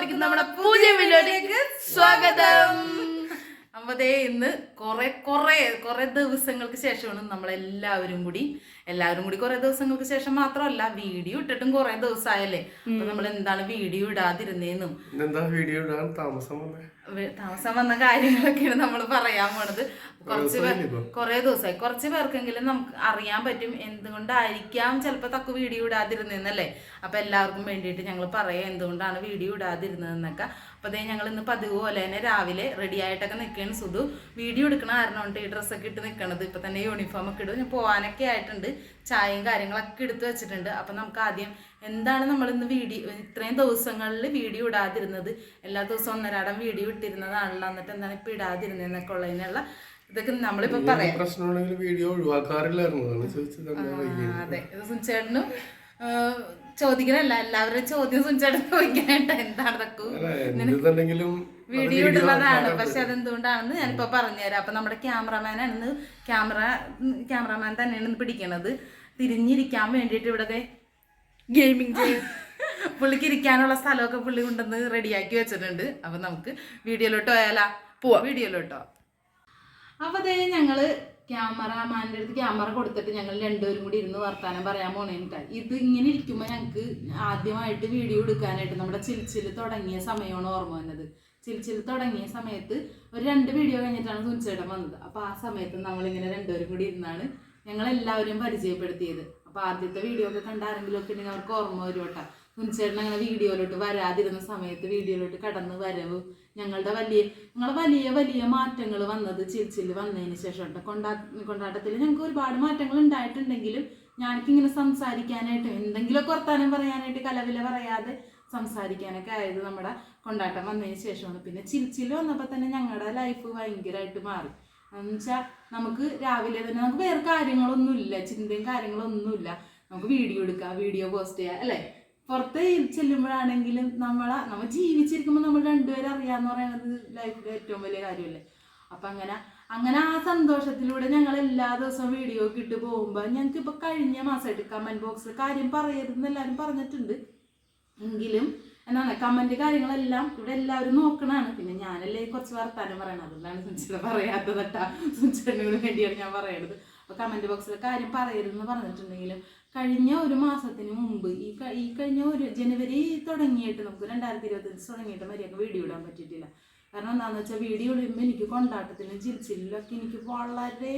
എല്ലാവർക്കും നമ്മുടെ പൂജ വീഡിയോയിലേക്ക് സ്വാഗതം. അപ്പതേ ഇന്ന് കുറെ കുറെ കുറെ ദിവസങ്ങൾക്ക് ശേഷമാണ് നമ്മളെല്ലാവരും കൂടി എല്ലാവരും കൂടി കുറെ ദിവസങ്ങൾക്ക് ശേഷം മാത്രമല്ല വീഡിയോ ഇട്ടിട്ടും കുറെ ദിവസമായല്ലേ അപ്പൊ നമ്മൾ എന്താണ് വീഡിയോ ഇടാതിരുന്നേന്നും? എന്താ വീഡിയോ ഇടാൻ താമസം വന്നേ? താമസം വന്ന കാര്യങ്ങളൊക്കെയാണ് നമ്മൾ പറയാൻ പോണത്. കുറച്ച് പേർ കുറെ ദിവസമായി കുറച്ച് പേർക്കെങ്കിലും നമുക്ക് അറിയാൻ പറ്റും എന്തുകൊണ്ടായിരിക്കാം ചിലപ്പോൾ തക്കു വീഡിയോ ഇടാതിരുന്നല്ലേ അപ്പൊ എല്ലാവർക്കും വേണ്ടിയിട്ട് ഞങ്ങൾ പറയാം എന്തുകൊണ്ടാണ് വീഡിയോ ഇടാതിരുന്നതെന്നൊക്കെ. അപ്പൊ അതേ ഞങ്ങൾ ഇന്ന് പതിവ് പോലെ തന്നെ രാവിലെ റെഡി ആയിട്ടൊക്കെ നിൽക്കുകയാണ് സുധു. വീഡിയോ എടുക്കണ കാരണം കൊണ്ട് ഈ ഡ്രസ്സൊക്കെ ഇട്ട് നിൽക്കണത് ഇപ്പൊ തന്നെ യൂണിഫോം ഒക്കെ ഇടും. ഞാൻ പോകാനൊക്കെ ആയിട്ടുണ്ട്. ചായയും കാര്യങ്ങളൊക്കെ എടുത്തു വെച്ചിട്ടുണ്ട്. അപ്പൊ നമുക്ക് ആദ്യം എന്താണ് നമ്മൾ ഇന്ന് വീഡിയോ ഇത്രയും ദിവസങ്ങളിൽ വീഡിയോ ഇടാതിരുന്നത്? എല്ലാ ദിവസവും ഒന്നരാടം വീഡിയോ ഇട്ടിരുന്നതാണല്ലോ. എന്നിട്ട് എന്താണ് ഇപ്പൊ ഇടാതിരുന്നതെന്നൊക്കെ ഉള്ളതിനുള്ള ഇതൊക്കെ നമ്മളിപ്പോ പറയാം. പ്രശ്നമുണ്ടെങ്കിൽ വീഡിയോ ഒഴിവാക്കാറില്ലായിരുന്നു? അതെ. സുനിച്ചേട്ടനും ചോദിക്കണല്ല. എല്ലാവരുടെ ചോദ്യം സുനിച്ചേട്ടൻ ചോദിക്കാനായിട്ട് എന്താണ് തക്കു അല്ല വീഡിയോ ഇടുന്നതാണ്. പക്ഷെ അതെന്തുകൊണ്ടാണെന്ന് ഞാനിപ്പോ പറഞ്ഞുതരാം. അപ്പൊ നമ്മുടെ ക്യാമറമാനാണ് ക്യാമറ ക്യാമറമാൻ തന്നെയാണ് പിടിക്കണത്. തിരിഞ്ഞിരിക്കാൻ വേണ്ടിയിട്ട് ഇവിടെ ഗെയിമിംഗ് ചെയ്യും പുള്ളിക്ക് ഇരിക്കാനുള്ള സ്ഥലമൊക്കെ പുള്ളി കൊണ്ടുവന്ന് റെഡിയാക്കി വെച്ചിട്ടുണ്ട്. അപ്പൊ നമുക്ക് വീഡിയോയിലോട്ട് പോയാലാ? പോവാ. വീഡിയോയിലോട്ടോ. അപ്പൊ അതേ ഞങ്ങൾ ക്യാമറമാന്റെ അടുത്ത് ക്യാമറ കൊടുത്തിട്ട് ഞങ്ങൾ രണ്ടുപേരും കൂടി ഇരുന്ന് വർത്താനം പറയാൻ പോണേനിട്ടാ ഇത് ഇങ്ങനെ ഇരിക്കുമ്പോൾ ഞങ്ങൾക്ക് ആദ്യമായിട്ട് വീഡിയോ എടുക്കാനായിട്ട് നമ്മുടെ ചിൽച്ചിൽ തുടങ്ങിയ സമയമാണ് ഓർമ്മ വന്നത്. ചിൽച്ചിൽ തുടങ്ങിയ സമയത്ത് ഒരു രണ്ട് വീഡിയോ കഴിഞ്ഞിട്ടാണ് സുനിച്ചേട്ടൻ വന്നത്. അപ്പൊ ആ സമയത്ത് നമ്മളിങ്ങനെ രണ്ടുപേരും കൂടി ഇരുന്നാണ് ഞങ്ങൾ എല്ലാവരെയും പരിചയപ്പെടുത്തിയത്. അപ്പൊ ആദ്യത്തെ വീഡിയോ ഒക്കെ കണ്ട ആരെങ്കിലും ഒക്കെ ഉണ്ടെങ്കിൽ അവർക്ക് ഓർമ്മ വരും കേട്ടോ. മുൻചേട്ടൻ അങ്ങനെ വീഡിയോയിലോട്ട് വരാതിരുന്ന സമയത്ത് വീഡിയോയിലോട്ട് കടന്ന് വരവ്. ഞങ്ങളുടെ വലിയ ഞങ്ങളുടെ വലിയ വലിയ മാറ്റങ്ങൾ വന്നത് ചിരിച്ചിൽ വന്നതിന് ശേഷം കൊണ്ടാ കൊണ്ടാട്ടത്തിൽ ഞങ്ങൾക്ക് ഒരുപാട് മാറ്റങ്ങൾ ഉണ്ടായിട്ടുണ്ടെങ്കിലും ഞാനിക്കിങ്ങനെ സംസാരിക്കാനായിട്ട് എന്തെങ്കിലുമൊക്കെ വർത്താനം പറയാനായിട്ട് കലവില പറയാതെ സംസാരിക്കാനൊക്കെ ആയത് നമ്മുടെ കൊണ്ടാട്ടം വന്നതിന് ശേഷമാണ്. പിന്നെ ചിരിച്ചിൽ വന്നപ്പോൾ തന്നെ ഞങ്ങളുടെ ലൈഫ് ഭയങ്കരമായിട്ട് മാറി. എന്നുവെച്ചാൽ നമുക്ക് രാവിലെ തന്നെ നമുക്ക് വേറെ കാര്യങ്ങളൊന്നുമില്ല ചിന്തയും കാര്യങ്ങളൊന്നുമില്ല. നമുക്ക് വീഡിയോ എടുക്കാം വീഡിയോ പോസ്റ്റ് ചെയ്യാം അല്ലേ? പുറത്ത് ചെല്ലുമ്പോഴാണെങ്കിലും നമ്മളെ നമ്മൾ ജീവിച്ചിരിക്കുമ്പോൾ നമ്മൾ രണ്ടുപേരും അറിയാന്ന് പറയുന്നത് ലൈഫിലെ ഏറ്റവും വലിയ കാര്യമല്ലേ? അപ്പം അങ്ങനെ അങ്ങനെ ആ സന്തോഷത്തിലൂടെ ഞങ്ങൾ എല്ലാ ദിവസവും വീഡിയോ ഒക്കെ ഇട്ട് പോകുമ്പോൾ ഞങ്ങൾക്ക് ഇപ്പോൾ കഴിഞ്ഞ മാസമായിട്ട് കമന്റ് ബോക്സിൽ കാര്യം പറയരുതെന്ന് എല്ലാവരും പറഞ്ഞിട്ടുണ്ട്. എങ്കിലും എന്താണ് കമന്റ് കാര്യങ്ങളെല്ലാം ഇവിടെ എല്ലാവരും നോക്കണാണ് പിന്നെ ഞാനല്ലേ കുറച്ച് വർത്താനം പറയണം അതുകൊണ്ടാണ് സുനിച്ചിത പറയാത്തത് കേട്ടാ. സുനിച്ചേട്ടനോട് വേണ്ടിയാണ് ഞാൻ പറയണത്. അപ്പൊ കമന്റ് ബോക്സിൽ കാര്യം പറയരുതെന്ന് പറഞ്ഞിട്ടുണ്ടെങ്കിലും കഴിഞ്ഞ ഒരു മാസത്തിന് മുമ്പ് ഈ ഈ കഴിഞ്ഞ ഒരു ജനുവരി തുടങ്ങിയിട്ട് നമുക്ക് രണ്ടായിരത്തി ഇരുപത്തഞ്ച് തുടങ്ങിയിട്ട് മര്യാദ വീഡിയോ ഇടാൻ പറ്റിയിട്ടില്ല. കാരണം എന്താണെന്ന് വെച്ചാൽ വീഡിയോ ഇടുമ്പോൾ എനിക്ക് കൊണ്ടാട്ടത്തിലും ചിരിച്ചിലൊക്കെ എനിക്ക് വളരെ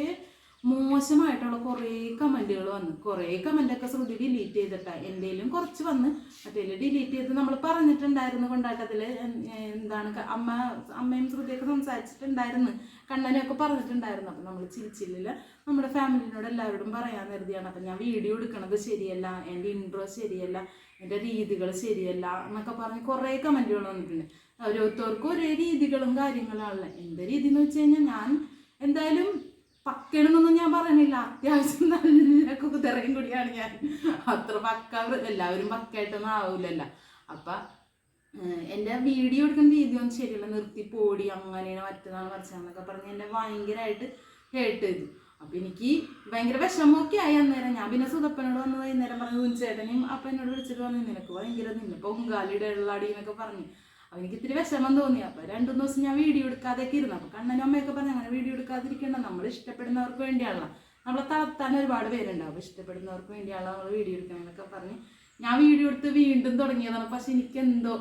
മോശമായിട്ടുള്ള കുറേ കമന്റുകൾ വന്നു. കുറേ കമന്റൊക്കെ ശ്രുതി ഡിലീറ്റ് ചെയ്തിട്ടാ. എന്തേലും കുറച്ച് വന്ന്. മറ്റേ ഡിലീറ്റ് ചെയ്ത് നമ്മൾ പറഞ്ഞിട്ടുണ്ടായിരുന്നു കൊണ്ടാട്ടത്തിൽ എന്താണ് അമ്മ അമ്മയും ശ്രുതിയൊക്കെ സംസാരിച്ചിട്ടുണ്ടായിരുന്നു. കണ്ണനെയൊക്കെ പറഞ്ഞിട്ടുണ്ടായിരുന്നു. അപ്പം നമ്മൾ ചിരിച്ചില്ല നമ്മുടെ ഫാമിലിനോട് എല്ലാവരോടും പറയാൻ കരുതിയാണ്. അപ്പം ഞാൻ വീഡിയോ എടുക്കണത് ശരിയല്ല. എന്റെ ഇൻട്രോ ശരിയല്ല. എന്റെ രീതികൾ ശരിയല്ല എന്നൊക്കെ പറഞ്ഞ് കുറേ കമന്റുകൾ വന്നിട്ടുണ്ട്. ഓരോരുത്തർക്കും ഒരേ രീതികളും കാര്യങ്ങളാണല്ലോ എന്റെ രീതി എന്ന് വെച്ച് കഴിഞ്ഞാൽ ഞാൻ എന്തായാലും പക്കണെന്നൊന്നും ഞാൻ പറയണില്ല അത്യാവശ്യം നല്ല കുതിരയും കൂടിയാണ് ഞാൻ. അത്ര പക്ക എല്ലാവരും പക്കായിട്ടൊന്നും ആവൂലല്ല. അപ്പം എന്റെ വീഡിയോ എടുക്കുന്ന രീതി ഒന്നും ശരിയല്ല നിർത്തി പോടി അങ്ങനെയാണ് മറ്റന്നാൾ മറിച്ചാന്നൊക്കെ പറഞ്ഞ് എന്നെ ഭയങ്കരമായിട്ട് കേട്ടത് അപ്പം എനിക്ക് ഭയങ്കര വിഷമമൊക്കെ ആയി അന്നേരം. ഞാൻ പിന്നെ സുതപ്പനോട് വന്ന് വൈകുന്നേരം പറഞ്ഞു ചേട്ടനെയും അപ്പം എന്നോട് വിളിച്ചിട്ട് പറഞ്ഞു നിനക്ക് ഭയങ്കര നിന്നെ പൊങ്കാലിയുടെ ഉള്ളാടി എന്നൊക്കെ പറഞ്ഞു. അപ്പം എനിക്ക് ഇത്തിരി വിഷമം തോന്നി. അപ്പോൾ രണ്ടു ദിവസം ഞാൻ വീഡിയോ എടുക്കാതെയൊക്കെ ഇരുന്നു. അപ്പോൾ കണ്ണനും അമ്മയൊക്കെ പറഞ്ഞു അങ്ങനെ വീഡിയോ എടുക്കാതിരിക്കേണ്ട. നമ്മൾ ഇഷ്ടപ്പെടുന്നവർക്ക് വേണ്ടിയാണല്ലോ. നമ്മളെ തളർത്താൻ ഒരുപാട് പേരുണ്ടാവും ഇഷ്ടപ്പെടുന്നവർക്ക് വേണ്ടിയാണ് നമ്മൾ വീഡിയോ എടുക്കണമെന്നൊക്കെ പറഞ്ഞ് ഞാൻ വീഡിയോ എടുത്ത് വീണ്ടും തുടങ്ങിയതാണ്. പക്ഷെ എനിക്ക് എന്തോ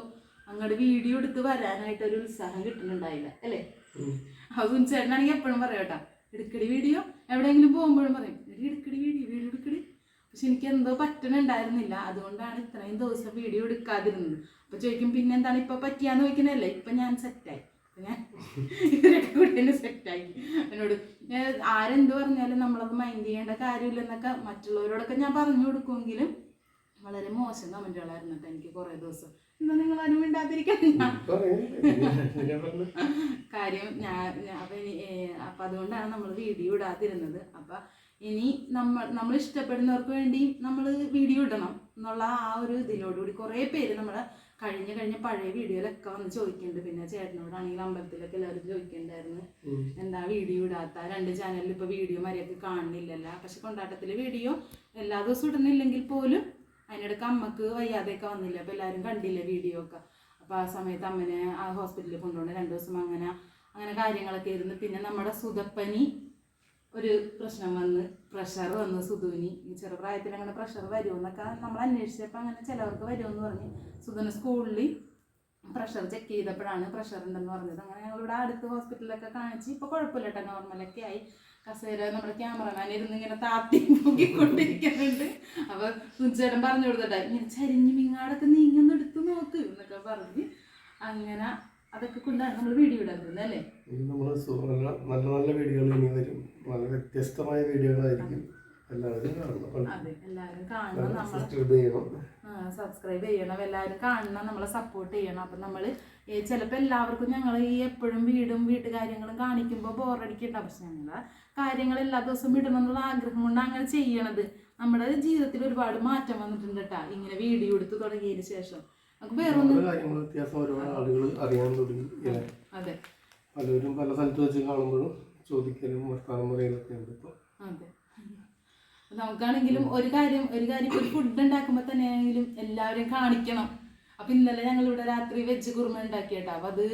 അങ്ങോട്ട് വീഡിയോ എടുത്ത് വരാനായിട്ട് ഒരു ഉത്സാഹം കിട്ടുന്നുണ്ടായില്ല. അല്ലേ. അത് ചേട്ടനാണെങ്കിൽ എപ്പോഴും പറയാം കേട്ടാ എടുക്കടി വീഡിയോ എവിടെയെങ്കിലും പോകുമ്പോഴും പറയും "എടി, എടുക്കടി വീഡിയോ വീഡിയോ എടുക്കടി. പക്ഷെ എനിക്ക് എന്തോ പറ്റണുണ്ടായിരുന്നില്ല. അതുകൊണ്ടാണ് ഇത്രയും ദിവസം വീഡിയോ എടുക്കാതിരുന്നത്. അപ്പൊ ചോദിക്കും പിന്നെ എന്താണ് ഇപ്പൊ പറ്റിയാന്ന് ചോദിക്കണല്ലേ ഇപ്പൊ ഞാൻ സെറ്റായി ഞാൻ ഇവരൊക്കെ കൂടി സെറ്റായി എന്നോട് ആരെന്ത് പറഞ്ഞാലും നമ്മളത് മൈൻഡ് ചെയ്യേണ്ട കാര്യമില്ലെന്നൊക്കെ മറ്റുള്ളവരോടൊക്കെ ഞാൻ പറഞ്ഞു കൊടുക്കുമെങ്കിലും വളരെ മോശം കമന്റുകളായിരുന്നു കേട്ടോ എനിക്ക് കുറേ ദിവസം. എന്താ നിങ്ങൾ ആരും മിണ്ടാതിരിക്കാൻ. കാര്യം ഞാൻ അപ്പൊ അപ്പൊ അതുകൊണ്ടാണ് നമ്മൾ വീഡിയോ ഇടാതിരുന്നത്. അപ്പൊ ഇനി നമ്മൾ നമ്മൾ ഇഷ്ടപ്പെടുന്നവർക്ക് വേണ്ടി നമ്മൾ വീഡിയോ ഇടണം എന്നുള്ള ആ ഒരു ഇതിലോടുകൂടി കുറേ പേര് നമ്മളെ കഴിഞ്ഞ കഴിഞ്ഞ പഴയ വീഡിയോയിലൊക്കെ വന്ന് ചോദിക്കുന്നുണ്ട് പിന്നെ ചേട്ടനോടാണെങ്കിൽ അമ്പലത്തിലൊക്കെ എല്ലാവരും ചോദിക്കുന്നുണ്ടായിരുന്നു എന്താ വീഡിയോ ഇടാത്ത? രണ്ട് ചാനലിൽ ഇപ്പൊ വീഡിയോ മര്യാദയ്ക്ക് കാണുന്നില്ലല്ല. പക്ഷെ കൊണ്ടാട്ടത്തിലെ വീഡിയോ എല്ലാ ദിവസവും ഇടുന്നില്ലെങ്കിൽ പോലും അതിനിടയ്ക്ക് അമ്മയ്ക്ക് വയ്യാതെയൊക്കെ വന്നില്ല? അപ്പൊ എല്ലാവരും കണ്ടില്ല വീഡിയോ ഒക്കെ? അപ്പൊ അപ്പോൾ ആ സമയത്ത് അമ്മനെ ആ ഹോസ്പിറ്റലിൽ കൊണ്ടുപോകണം രണ്ട് ദിവസം അങ്ങനെ അങ്ങനെ കാര്യങ്ങളൊക്കെ ഇരുന്ന് പിന്നെ നമ്മുടെ സുതപ്പനി ഒരു പ്രശ്നം വന്ന് പ്രഷർ വന്ന് സുധുവിന്. ഈ ചെറുപ്രായത്തിൽ അങ്ങനെ പ്രഷർ വരുമെന്നൊക്കെ നമ്മൾ അന്വേഷിച്ചപ്പോൾ അങ്ങനെ ചിലവർക്ക് വരുമെന്ന് പറഞ്ഞ് സുധുവിന് സ്കൂളിൽ പ്രഷർ ചെക്ക് ചെയ്തപ്പോഴാണ് പ്രഷർ ഉണ്ടെന്ന് പറഞ്ഞത്. അങ്ങനെ ഞങ്ങൾ ഇവിടെ അടുത്ത് ഹോസ്പിറ്റലിലൊക്കെ കാണിച്ച് ഇപ്പോൾ കുഴപ്പമില്ല കേട്ടോ നോർമലൊക്കെ ആയി. കസേര നമ്മുടെ ക്യാമറമാൻ ഇരുന്ന് ഇങ്ങനെ താത്തി നോക്കിക്കൊണ്ടിരിക്കുന്നുണ്ട്. അപ്പോൾ സുചേട്ടൻ പറഞ്ഞു കൊടുത്തിട്ടായി ഇങ്ങനെ ചരിഞ്ഞ് മിങ്ങാടൊക്കെ നീങ്ങുന്നെടുത്ത് നോക്ക് എന്നൊക്കെ പറഞ്ഞ് അങ്ങനെ അതൊക്കെ കൊണ്ടാണ് നമ്മൾ വീഡിയോ ഇടുന്നത് അല്ലേ? ഇനി നമ്മൾ നല്ല നല്ല വീഡിയോകൾ ഇനി വരും. വളരെ വ്യത്യസ്തമായ വീഡിയോകളായിരിക്കും എല്ലാവരും കാണണം നമ്മൾ സബ്സ്ക്രൈബ് ചെയ്യണം. എല്ലാവരും കാണണം നമ്മളെ സപ്പോർട്ട് ചെയ്യണം. അപ്പം നമ്മൾ ചിലപ്പോൾ എല്ലാവർക്കും ഞങ്ങൾ ഈ എപ്പോഴും വീടും വീട്ടുകാര്യങ്ങളും കാണിക്കുമ്പോൾ ബോറടിക്കണ്ട പക്ഷെ ഞങ്ങൾ കാര്യങ്ങൾ എല്ലാ ദിവസവും ഇടണം എന്നുള്ള ആഗ്രഹം കൊണ്ട് അങ്ങനെ ചെയ്യണത്. നമ്മുടെ ജീവിതത്തിൽ ഒരുപാട് മാറ്റം വന്നിട്ടുണ്ട് കേട്ടോ ഇങ്ങനെ വീഡിയോ എടുത്ത് തുടങ്ങിയതിന് ശേഷം. വ്യത്യാസം ഒരുപാട് ആളുകൾ അറിയാൻ തുടങ്ങി? അതെ. പലരും പല സ്ഥലത്ത് വെച്ച് കാണുമ്പോഴും ചോദിക്കലും വർത്തമാനം പറയലൊക്കെ ഉണ്ട് ഇപ്പോൾ നമുക്കാണെങ്കിലും ഒരു കാര്യം ഒരു കാര്യം ഒരു ഫുഡ് ഉണ്ടാക്കുമ്പോൾ തന്നെ ആണെങ്കിലും എല്ലാവരെയും കാണിക്കണം. അപ്പൊ ഇന്നലെ ഞങ്ങൾ ഇവിടെ രാത്രി വെജ് കുറുമ ഉണ്ടാക്കിയട്ടോ. അപ്പൊ അത്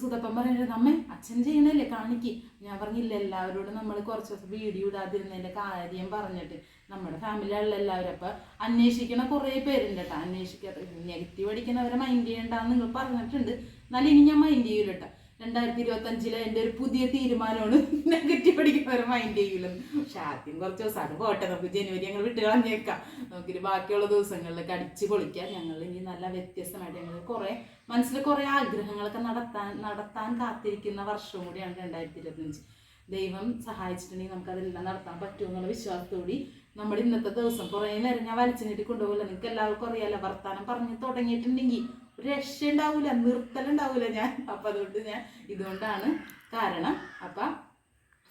സുതപ്പൻ പറയുന്നത് അമ്മ അച്ഛൻ ചെയ്യണല്ലേ കാണിക്ക്. ഞാൻ പറഞ്ഞില്ല എല്ലാവരോടും നമ്മൾ കുറച്ച് ദിവസം വീഡിയോ ഇടാതിരുന്നതിന്റെ കാര്യം പറഞ്ഞിട്ട്. നമ്മുടെ ഫാമിലിയുള്ള എല്ലാവരും. അപ്പൊ അന്വേഷിക്കണ കുറേ പേരുണ്ട് കേട്ടോ അന്വേഷിക്കാത്ത നെഗറ്റീവ് അടിക്കണവരെ മൈൻഡ് ചെയ്യണ്ടെന്ന് നിങ്ങൾ പറഞ്ഞിട്ടുണ്ട്. എന്നാലും ഇനി ഞാൻ മൈൻഡ് ചെയ്യൂല കേട്ടോ രണ്ടായിരത്തി ഇരുപത്തി അഞ്ചിലെ എന്റെ ഒരു പുതിയ തീരുമാനമാണ് നെഗറ്റീവ് അടിക്കുന്നവരെ മൈൻഡ് ചെയ്യൂലെന്ന്. പക്ഷെ ആദ്യം കുറച്ച് ദിവസം പോട്ടെ. നമുക്ക് ജനുവരി ഞങ്ങൾ വിട്ട് കളഞ്ഞേക്കാം. നമുക്കിനി ബാക്കിയുള്ള ദിവസങ്ങളിലൊക്കെ അടിച്ച് പൊളിക്കാം. ഞങ്ങൾ ഇനി നല്ല വ്യത്യസ്തമായിട്ട് ഞങ്ങൾ കുറേ മനസ്സിൽ കുറേ ആഗ്രഹങ്ങളൊക്കെ നടത്താൻ നടത്താൻ കാത്തിരിക്കുന്ന വർഷവും കൂടിയാണ് രണ്ടായിരത്തി ഇരുപത്തഞ്ച് ദൈവം സഹായിച്ചിട്ടുണ്ടെങ്കിൽ നമുക്കതെല്ലാം നടത്താൻ പറ്റുമെന്നുള്ള വിശ്വാസത്തോടി നമ്മുടെ ഇന്നത്തെ ദിവസം കുറേ നേരം ഞാൻ വലിച്ചു നീട്ടി കൊണ്ടുപോകില്ല നിങ്ങൾക്ക് എല്ലാവർക്കും അറിയാലോ വർത്താനം പറഞ്ഞു തുടങ്ങിയിട്ടുണ്ടെങ്കിൽ ഒരു രക്ഷയുണ്ടാവില്ല നിർത്തലുണ്ടാവില്ല ഞാൻ. അപ്പം അതുകൊണ്ട് ഞാൻ ഇതുകൊണ്ടാണ് കാരണം അപ്പം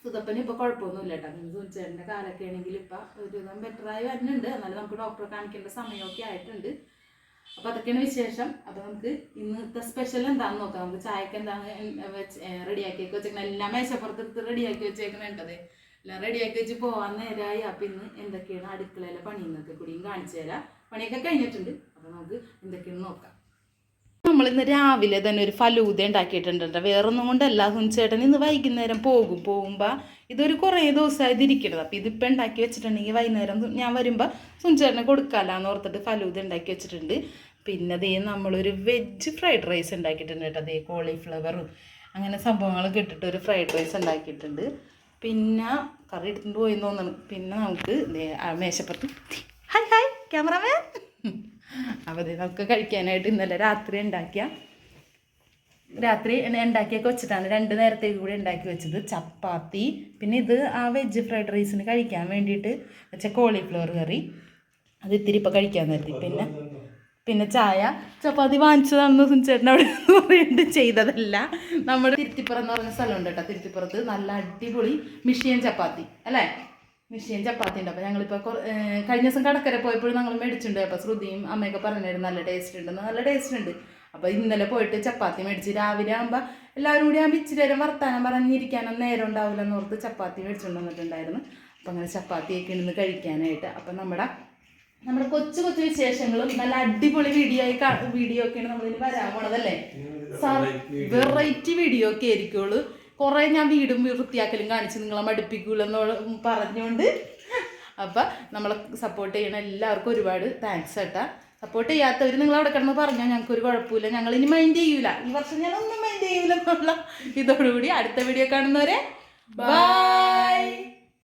സുതപ്പന് ഇപ്പൊ കുഴപ്പമൊന്നുമില്ല കേട്ടോ. സുനിച്ചേട്ടന്റെ കാലൊക്കെ ആണെങ്കിൽ ഇപ്പൊ ഒരുവിധം ബെറ്ററായി വരുന്നുണ്ട്. എന്നാലും നമുക്ക് ഡോക്ടറെ കാണിക്കേണ്ട സമയമൊക്കെ ആയിട്ടുണ്ട്. അപ്പോൾ അതൊക്കെയാണ് വിശേഷം. അപ്പം നമുക്ക് ഇന്നത്തെ സ്പെഷ്യൽ എന്താണെന്ന് നോക്കാം. നമുക്ക് ചായക്ക് എന്താണ് റെഡിയാക്കി വെച്ചേക്കണം? എല്ലാം മേശപ്പുറത്തെടുത്ത് റെഡിയാക്കി വെച്ചേക്കണേണ്ടത് എല്ലാം റെഡിയാക്കി വെച്ച് പോവാൻ നേരമായി അപ്പം ഇന്ന് എന്തൊക്കെയാണ് അടുക്കളയിലെ പണി എന്നൊക്കെ കൂടിയും കാണിച്ചു തരാം. പണിയൊക്കെ കഴിഞ്ഞിട്ടുണ്ട്. അപ്പം നമുക്ക് എന്തൊക്കെയാണ് നോക്കാം. നമ്മളിന്ന് രാവിലെ തന്നെ ഒരു ഫലൂത ഉണ്ടാക്കിയിട്ടുണ്ട് വേറെ വേറൊന്നും കൊണ്ടല്ല. സുനിച്ചേട്ടൻ ഇന്ന് വൈകുന്നേരം പോകും. പോകുമ്പോൾ ഇതൊരു കുറേ ദിവസമായത് ഇരിക്കണത് അപ്പോൾ ഇതിപ്പോൾ ഉണ്ടാക്കി വെച്ചിട്ടുണ്ടെങ്കിൽ വൈകുന്നേരം ഞാൻ വരുമ്പോൾ സുനിച്ചേട്ടനെ കൊടുക്കാമല്ലാന്ന് ഓർത്തിട്ട് ഫലൂത ഉണ്ടാക്കി വെച്ചിട്ടുണ്ട്. പിന്നെ അതേ നമ്മളൊരു വെജ് ഫ്രൈഡ് റൈസ് ഉണ്ടാക്കിയിട്ടുണ്ട് കേട്ടോ. അതേ കോളിഫ്ലവറും അങ്ങനെ സംഭവങ്ങളൊക്കെ ഇട്ടിട്ട് ഒരു ഫ്രൈഡ് റൈസ് ഉണ്ടാക്കിയിട്ടുണ്ട്. പിന്നെ കറി എടുത്തുകൊണ്ട് പോയി തോന്നുന്നു. പിന്നെ നമുക്ക് മേശപ്പുറത്ത് ഹായ് ഹായ് ക്യാമറമാൻ. അപ്പോൾ നമുക്ക് കഴിക്കാനായിട്ട് ഇന്നലെ രാത്രി ഉണ്ടാക്കിയ രാത്രി ഉണ്ടാക്കിയൊക്കെ വെച്ചിട്ടാണ് രണ്ട് നേരത്തേക്ക് കൂടി ഉണ്ടാക്കി വെച്ചത്. ചപ്പാത്തി പിന്നെ ഇത് ആ വെജ് ഫ്രൈഡ് റൈസിന് കഴിക്കാൻ വേണ്ടിയിട്ട് വെച്ച കോളിഫ്ലവർ കറി അത് ഇത്തിരി ഇപ്പോൾ കഴിക്കാൻ നിർത്തി. പിന്നെ പിന്നെ ചായ. ചപ്പാത്തി വാങ്ങിച്ചതാണെന്ന് സുനിച്ചേട്ടൻ അവിടെ പറയുന്നുണ്ട് ചെയ്തതല്ല. നമ്മുടെ തിരുത്തിപ്പുറം എന്ന് പറഞ്ഞ സ്ഥലമുണ്ട് കേട്ടോ തിരുത്തിപ്പുറത്ത് നല്ല അടിപൊളി മിഷ്യൻ ചപ്പാത്തി അല്ലേ? മിഷ്യൻ ചപ്പാത്തി ഉണ്ട്. അപ്പോൾ ഞങ്ങളിപ്പോൾ കഴിഞ്ഞ ദിവസം കടക്കര പോയപ്പോഴും ഞങ്ങൾ മേടിച്ചിട്ടുണ്ട്. അപ്പോൾ ശ്രുതിയും അമ്മയൊക്കെ പറഞ്ഞായിരുന്നു നല്ല ടേസ്റ്റ് ഉണ്ടെന്ന് നല്ല ടേസ്റ്റ് ഉണ്ട്. അപ്പോൾ ഇന്നലെ പോയിട്ട് ചപ്പാത്തി മേടിച്ച് രാവിലെ ആകുമ്പോൾ എല്ലാവരും കൂടി ആകുമ്പോൾ ഇച്ചിരി നേരം വർത്താനം പറഞ്ഞിരിക്കാനൊന്നും നേരം ഉണ്ടാവില്ല എന്ന് ഓർത്ത് ചപ്പാത്തി മേടിച്ചുകൊണ്ട് വന്നിട്ടുണ്ടായിരുന്നു. അപ്പോൾ അങ്ങനെ ചപ്പാത്തിയൊക്കെ ഇരുന്ന് കഴിക്കാനായിട്ട്. അപ്പം നമ്മുടെ നമ്മുടെ കൊച്ചു കൊച്ചു വിശേഷങ്ങളും നല്ല അടിപൊളി വീഡിയോ ആയി വീഡിയോ ഒക്കെയാണ് നമ്മളിന് വരാൻ പോണതല്ലേ? വെറൈറ്റി വീഡിയോ ഒക്കെ ആയിരിക്കുള്ളൂ. കുറെ ഞാൻ വീടും വൃത്തിയാക്കലും കാണിച്ച് നിങ്ങളെ മടുപ്പിക്കൂലെന്ന് പറഞ്ഞുകൊണ്ട് അപ്പം നമ്മളെ സപ്പോർട്ട് ചെയ്യണ എല്ലാവർക്കും ഒരുപാട് താങ്ക്സ് കേട്ടാ. സപ്പോർട്ട് ചെയ്യാത്തവർ നിങ്ങൾ അവിടെ കിടന്ന് പറഞ്ഞാൽ ഞങ്ങൾക്ക് ഒരു കുഴപ്പമില്ല. ഞങ്ങൾ ഇനി മൈൻഡ് ചെയ്യൂല. ഈ വർഷം ഞാൻ ഒന്നും മൈൻഡ് ചെയ്യൂല എന്നുള്ള ഇതോടുകൂടി അടുത്ത വീഡിയോ കാണുന്നവരെ ബൈ